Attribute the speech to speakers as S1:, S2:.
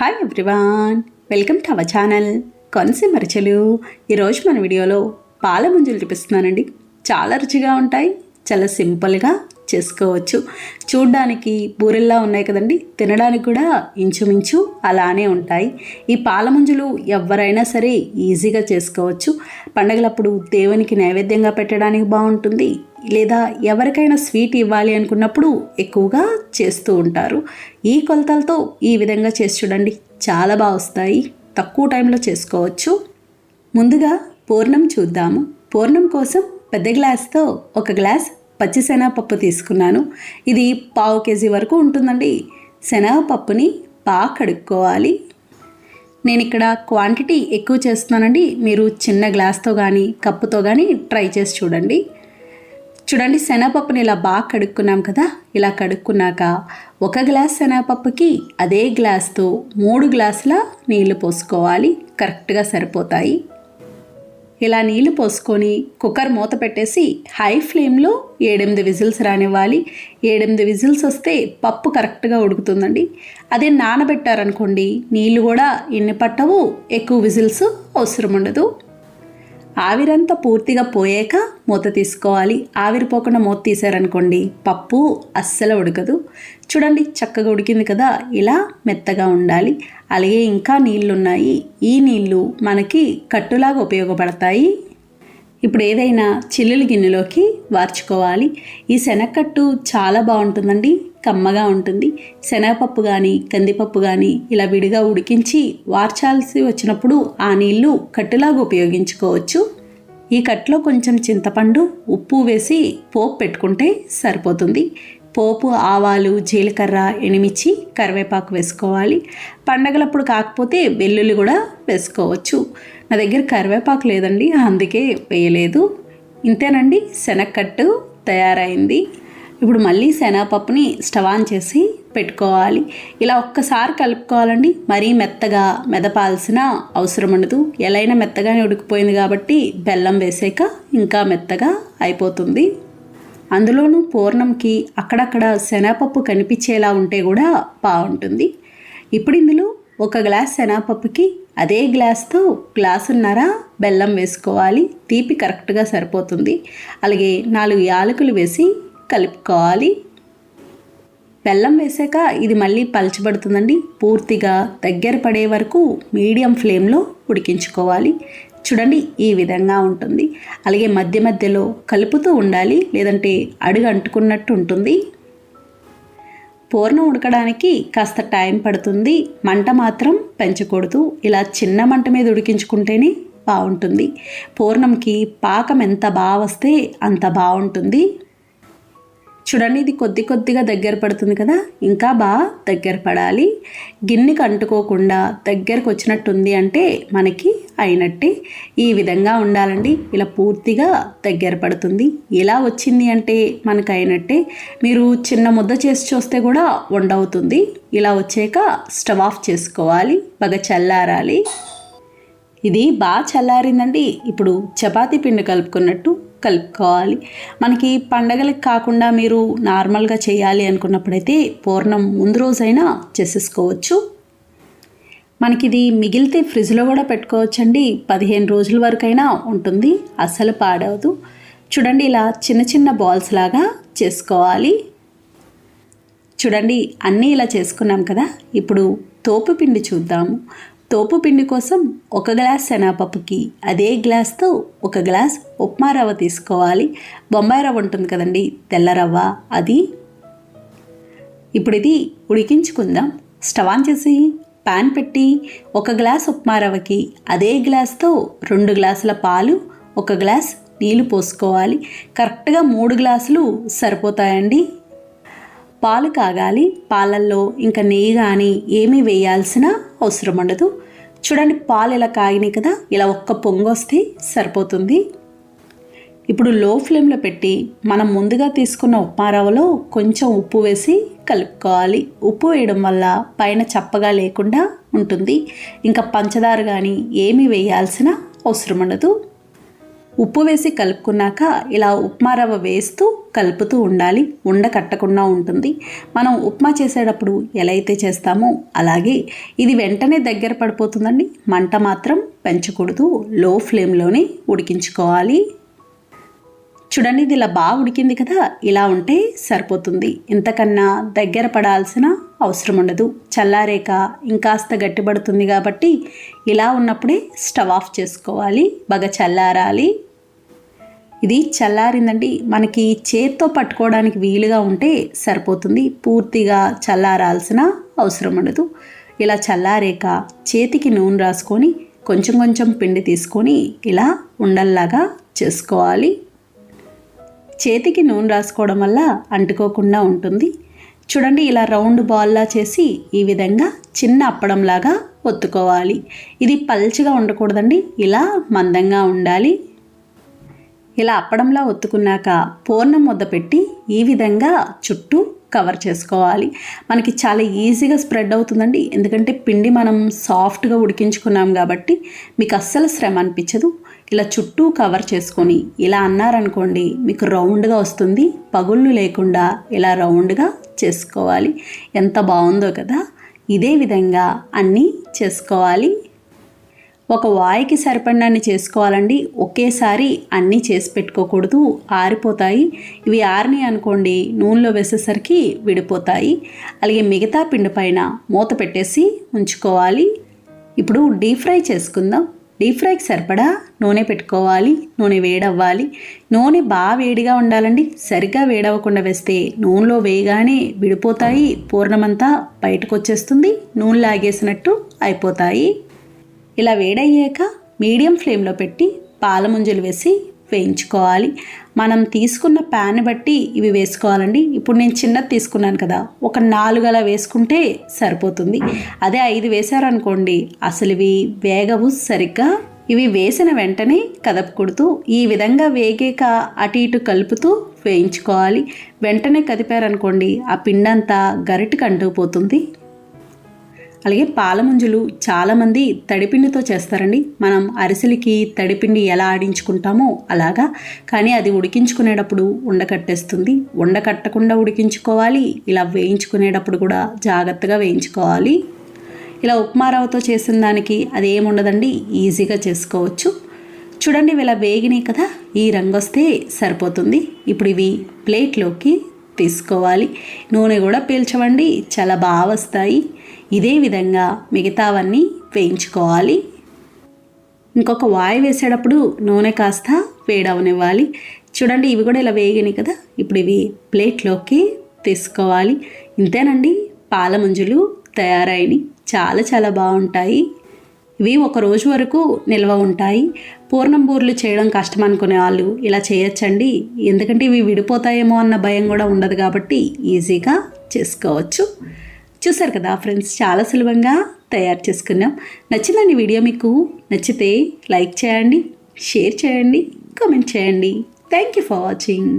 S1: Hi everyone welcome to our channel Konaseema రుచులు ఈరోజు మన వీడియోలో పాల ముంజులు చూపిస్తున్నానండి. చాలా రుచిగా ఉంటాయి. చాలా సింపుల్గా చేసుకోవచ్చు. చూడ్డానికి బూరెల్లా ఉన్నాయి కదండి. తినడానికి కూడా ఇంచుమించు అలానే ఉంటాయి. ఈ పాలముంజులు ఎవరైనా సరే ఈజీగా చేసుకోవచ్చు. పండగలప్పుడు దేవునికి నైవేద్యంగా పెట్టడానికి బాగుంటుంది. లేదా ఎవరికైనా స్వీట్ ఇవ్వాలి అనుకున్నప్పుడు ఎక్కువగా చేస్తూ ఉంటారు. ఈ కొలతలతో ఈ విధంగా చేసి చూడండి. చాలా బాగా వస్తాయి. తక్కువ టైంలో చేసుకోవచ్చు. ముందుగా పూర్ణం చూద్దాము. పూర్ణం కోసం పెద్ద గ్లాస్తో ఒక గ్లాస్ పచ్చిశనగపప్పు తీసుకున్నాను. ఇది పావు కేజీ వరకు ఉంటుందండి. శనగపప్పుని బాగా కడుక్కోవాలి. నేను ఇక్కడ క్వాంటిటీ ఎక్కువ చేస్తున్నానండి. మీరు చిన్న గ్లాస్తో కానీ కప్పుతో కానీ ట్రై చేసి చూడండి. చూడండి శనగపప్పుని ఇలా బాగా కడుక్కున్నాం కదా. ఇలా కడుక్కున్నాక ఒక గ్లాస్ శనగపప్పుకి అదే గ్లాస్తో మూడు గ్లాసుల నీళ్ళు పోసుకోవాలి. కరెక్ట్గా సరిపోతాయి. ఇలా నీళ్ళు పోసుకొని కుక్కర్ మూత పెట్టేసి హై ఫ్లేమ్లో ఏడెనిమిది విజిల్స్ రానివ్వాలి. ఏడెనిమిది విజిల్స్ వస్తే పప్పు కరెక్ట్గా ఉడుకుతుందండి. అదే నానబెట్టారనుకోండి నీళ్ళు కూడా ఎన్ని పట్టవు ఎక్కువ విజిల్స్ అవసరం ఉండదు. ఆవిరంతా పూర్తిగా పోయాక మూత తీసుకోవాలి. ఆవిరి పోకుండా మూత తీసారనుకోండి పప్పు అస్సలు ఉడకదు. చూడండి చక్కగా ఉడికింది కదా ఇలా మెత్తగా ఉండాలి. అలాగే ఇంకా నీళ్ళు ఉన్నాయి ఈ నీళ్ళు మనకి కట్టులాగా ఉపయోగపడతాయి. ఇప్పుడు ఏదైనా చిల్లులు గిన్నెలోకి వార్చుకోవాలి. ఈ శనగకట్టు చాలా బాగుంటుందండి. కమ్మగా ఉంటుంది. శనగపప్పు కానీ కందిపప్పు కానీ ఇలా విడిగా ఉడికించి వార్చాల్సి వచ్చినప్పుడు ఆ నీళ్ళు కట్టులాగా ఉపయోగించుకోవచ్చు. ఈ కట్లో కొంచెం చింతపండు ఉప్పు వేసి పోపు పెట్టుకుంటే సరిపోతుంది. పోపు ఆవాలు జీలకర్ర ఎనిమిచ్చి కరివేపాకు వేసుకోవాలి. పండగలప్పుడు కాకపోతే వెల్లుల్లి కూడా వేసుకోవచ్చు. నా దగ్గర కరివేపాకు లేదండి అందుకే వేయలేదు. ఇంతేనండి శనగకట్టు తయారైంది. ఇప్పుడు మళ్ళీ శనగపప్పుని స్టవ్ ఆన్ చేసి పెట్టుకోవాలి. ఇలా ఒక్కసారి కలుపుకోవాలండి. మరీ మెత్తగా మెదపాల్సిన అవసరం ఉండదు. ఎలా అయినా మెత్తగానే ఉడికిపోయింది కాబట్టి బెల్లం వేసాక ఇంకా మెత్తగా అయిపోతుంది. అందులోనూ పూర్ణంకి అక్కడక్కడ శనగపప్పు కనిపించేలా ఉంటే కూడా బాగుంటుంది. ఇప్పుడు ఇందులో ఒక గ్లాస్ శనగపప్పుకి అదే గ్లాస్తో గ్లాసున్నర బెల్లం వేసుకోవాలి. తీపి కరెక్ట్గా సరిపోతుంది. అలాగే నాలుగు యాలకులు వేసి కలుపుకోవాలి. బెల్లం వేసాక ఇది మళ్ళీ పలచబడుతుందండి. పూర్తిగా దగ్గర పడే వరకు మీడియం ఫ్లేమ్లో ఉడికించుకోవాలి. చూడండి ఈ విధంగా ఉంటుంది. అలాగే మధ్య మధ్యలో కలుపుతూ ఉండాలి లేదంటే అడుగు అంటుకున్నట్టు ఉంటుంది. పూర్ణం ఉడకడానికి కాస్త టైం పడుతుంది. మంట మాత్రం పెంచకూడదు. ఇలా చిన్న మంట మీద ఉడికించుకుంటేనే బాగుంటుంది. పూర్ణంకి పాకం ఎంత బాగా వస్తే అంత బాగుంటుంది. చూడండి ఇది కొద్ది కొద్దిగా దగ్గర పడుతుంది కదా? ఇంకా బాగా దగ్గర పడాలి. గిన్నెకి అంటుకోకుండా దగ్గరకు వచ్చినట్టుంది అంటే మనకి అయినట్టే. ఈ విధంగా ఉండాలండి. ఇలా పూర్తిగా దగ్గర పడుతుంది. ఇలా వచ్చింది అంటే మనకు అయినట్టే. మీరు చిన్న ముద్ద చేసి చూస్తే కూడా వండవుతుంది. ఇలా వచ్చాక స్టవ్ ఆఫ్ చేసుకోవాలి. బాగా చల్లారాలి. ఇది బాగా చల్లారిందండి. ఇప్పుడు చపాతీ పిండి కలుపుకున్నట్టు కలుపుకోవాలి. మనకి పండగలకు కాకుండా మీరు నార్మల్గా చేయాలి అనుకున్నప్పుడైతే పూర్ణం ముందు రోజైనా చేసేసుకోవచ్చు. మనకి ఇది మిగిలితే ఫ్రిడ్జ్లో కూడా పెట్టుకోవచ్చండి. పదిహేను రోజుల వరకైనా ఉంటుంది. అస్సలు పాడవదు. చూడండి ఇలా చిన్న చిన్న బాల్స్ లాగా చేసుకోవాలి. చూడండి అన్నీ ఇలా చేసుకున్నాం కదా. ఇప్పుడు తోపు పిండి చూద్దాము. తోపు పిండి కోసం ఒక గ్లాస్ శనగపప్పుకి అదే గ్లాస్తో ఒక గ్లాస్ ఉప్మా రవ్వ తీసుకోవాలి. బొంబాయి రవ్వ ఉంటుంది కదండి తెల్ల రవ్వ అది. ఇప్పుడు ఇది ఉడికించుకుందాం. స్టవ్ ఆన్ చేసి పాన్ పెట్టి ఒక గ్లాస్ ఉప్మా రవ్వకి అదే గ్లాస్తో రెండు గ్లాసుల పాలు ఒక గ్లాస్ నీళ్ళు పోసుకోవాలి. కరెక్ట్గా మూడు గ్లాసులు సరిపోతాయండి. పాలు కాగాలి. పాలల్లో ఇంకా నెయ్యి కానీ ఏమీ వేయాల్సిన అవసరం ఉండదు. చూడండి పాలు ఇలా కాగినాయి కదా? ఇలా ఒక్క పొంగు వస్తే సరిపోతుంది. ఇప్పుడు లో ఫ్లేమ్లో పెట్టి మనం ముందుగా తీసుకున్న ఉప్మా రవ్వలో కొంచెం ఉప్పు వేసి కలుపుకోవాలి. ఉప్పు వేయడం వల్ల పైన చప్పగా లేకుండా ఉంటుంది. ఇంకా పంచదార కానీ ఏమీ వేయాల్సిన అవసరం ఉండదు. ఉప్పు వేసి కలుపుకున్నాక ఇలా ఉప్మా రవ్వ వేస్తూ కలుపుతూ ఉండాలి. ఉండ కట్టకుండా ఉంటుంది. మనం ఉప్మా చేసేటప్పుడు ఎలా అయితే చేస్తామో అలాగే ఇది వెంటనే దగ్గర పడిపోతుందండి. మంట మాత్రం పెంచకూడదు. లో ఫ్లేమ్లోనే ఉడికించుకోవాలి. చూడండి ఇది ఇలా బాగా ఉడికింది కదా. ఇలా ఉంటే సరిపోతుంది. ఇంతకన్నా దగ్గర పడాల్సిన అవసరం ఉండదు. చల్లారేక ఇంకాస్త గట్టిపడుతుంది కాబట్టి ఇలా ఉన్నప్పుడే స్టవ్ ఆఫ్ చేసుకోవాలి. బాగా చల్లారాలి. ఇది చల్లారిందండి. మనకి చేత్తో పట్టుకోవడానికి వీలుగా ఉంటే సరిపోతుంది. పూర్తిగా చల్లారాల్సిన అవసరం ఉండదు. ఇలా చల్లారేక చేతికి నూనె రాసుకొని కొంచెం కొంచెం పిండి తీసుకొని ఇలా ఉండల్లాగా చేసుకోవాలి. చేతికి నూనె రాసుకోవడం వల్ల అంటుకోకుండా ఉంటుంది. చూడండి ఇలా రౌండ్ బాల్లా చేసి ఈ విధంగా చిన్న అప్పడంలాగా ఒత్తుకోవాలి. ఇది పల్చగా ఉండకూడదండి. ఇలా మందంగా ఉండాలి. ఇలా అప్పడంలా ఒత్తుకున్నాక పూర్ణం ముద్ద పెట్టి ఈ విధంగా చుట్టూ కవర్ చేసుకోవాలి. మనకి చాలా ఈజీగా స్ప్రెడ్ అవుతుందండి. ఎందుకంటే పిండి మనం సాఫ్ట్గా ఉడికించుకున్నాం కాబట్టి మీకు అస్సలు శ్రమ అనిపించదు. ఇలా చుట్టూ కవర్ చేసుకొని ఇలా అన్నారనుకోండి మీకు రౌండ్గా వస్తుంది. పగుళ్ళు లేకుండా ఇలా రౌండ్గా చేసుకోవాలి. ఎంత బాగుందో కదా. ఇదే విధంగా అన్నీ చేసుకోవాలి. ఒక వాయికి సరిపడినన్ని చేసుకోవాలండి. ఒకేసారి అన్నీ చేసి పెట్టుకోకూడదు. ఆరిపోతాయి. ఇవి ఆరిని అనుకోండి నూనెలో వేసేసరికి విడిపోతాయి. అలాగే మిగతా పిండి పైన మూత పెట్టేసి ఉంచుకోవాలి. ఇప్పుడు డీప్ ఫ్రై చేసుకుందాం. డీప్ ఫ్రైకి సరిపడా నూనె పెట్టుకోవాలి. నూనె వేడవ్వాలి. నూనె బాగా వేడిగా ఉండాలండి. సరిగ్గా వేడవ్వకుండా వేస్తే నూనెలో వేయగానే విడిపోతాయి. పూర్ణమంతా బయటకు వచ్చేస్తుంది నూనె లాగేసినట్టు అయిపోతాయి. ఇలా వేడయ్యాక మీడియం ఫ్లేమ్లో పెట్టి పాల ముంజలు వేసి వేయించుకోవాలి. మనం తీసుకున్న ప్యాన్ బట్టి ఇవి వేసుకోవాలండి. ఇప్పుడు నేను చిన్నది తీసుకున్నాను కదా ఒక నాలుగు అలా వేసుకుంటే సరిపోతుంది. అదే ఐదు వేసారనుకోండి అసలు ఇవి వేగవు సరిగ్గా. ఇవి వేసిన వెంటనే కదపకూడదు. ఈ విధంగా వేగాక అటు ఇటు కలుపుతూ వేయించుకోవాలి. వెంటనే కదిపారనుకోండి ఆ పిండంతా గరిటకు అంటుకుపోతుంది. అలాగే పాలముంజలు చాలామంది తడిపిండితో చేస్తారండి. మనం అరిసెలకి తడిపిండి ఎలా ఆడించుకుంటామో అలాగా. కానీ అది ఉడికించుకునేటప్పుడు ఉండకట్టేస్తుంది. ఉండకట్టకుండా ఉడికించుకోవాలి. ఇలా వేయించుకునేటప్పుడు కూడా జాగ్రత్తగా వేయించుకోవాలి. ఇలా ఉప్మా రవ్వతో చేసిన దానికి అది ఏముండదండి ఈజీగా చేసుకోవచ్చు. చూడండి ఇలా వేగినాయి కదా. ఈ రంగు వస్తే సరిపోతుంది. ఇప్పుడు ఇవి ప్లేట్లోకి తీసుకోవాలి. నూనె కూడా పీల్చవండి. చాలా బాగా వస్తాయి. ఇదే విధంగా మిగతావన్నీ వేయించుకోవాలి. ఇంకొక వాయి వేసేటప్పుడు నూనె కాస్త వేడవనివ్వాలి. చూడండి ఇవి కూడా ఇలా వేగినాయి కదా. ఇప్పుడు ఇవి ప్లేట్లోకి తీసుకోవాలి. ఇంతేనండి పాల ముంజులు తయారైనవి చాలా చాలా బాగుంటాయి. ఇవి ఒక రోజు వరకు నిల్వ ఉంటాయి. పూర్ణం బూర్లు చేయడం కష్టం అనుకునే వాళ్ళు ఇలా చేయొచ్చండి. ఎందుకంటే ఇవి విడిపోతాయేమో అన్న భయం కూడా ఉండదు కాబట్టి ఈజీగా చేసుకోవచ్చు. చూసారు కదా ఫ్రెండ్స్ చాలా సులభంగా తయారు చేసుకున్నాం. నచ్చిందండి వీడియో మీకు నచ్చితే లైక్ చేయండి షేర్ చేయండి కామెంట్ చేయండి. Thank you for watching.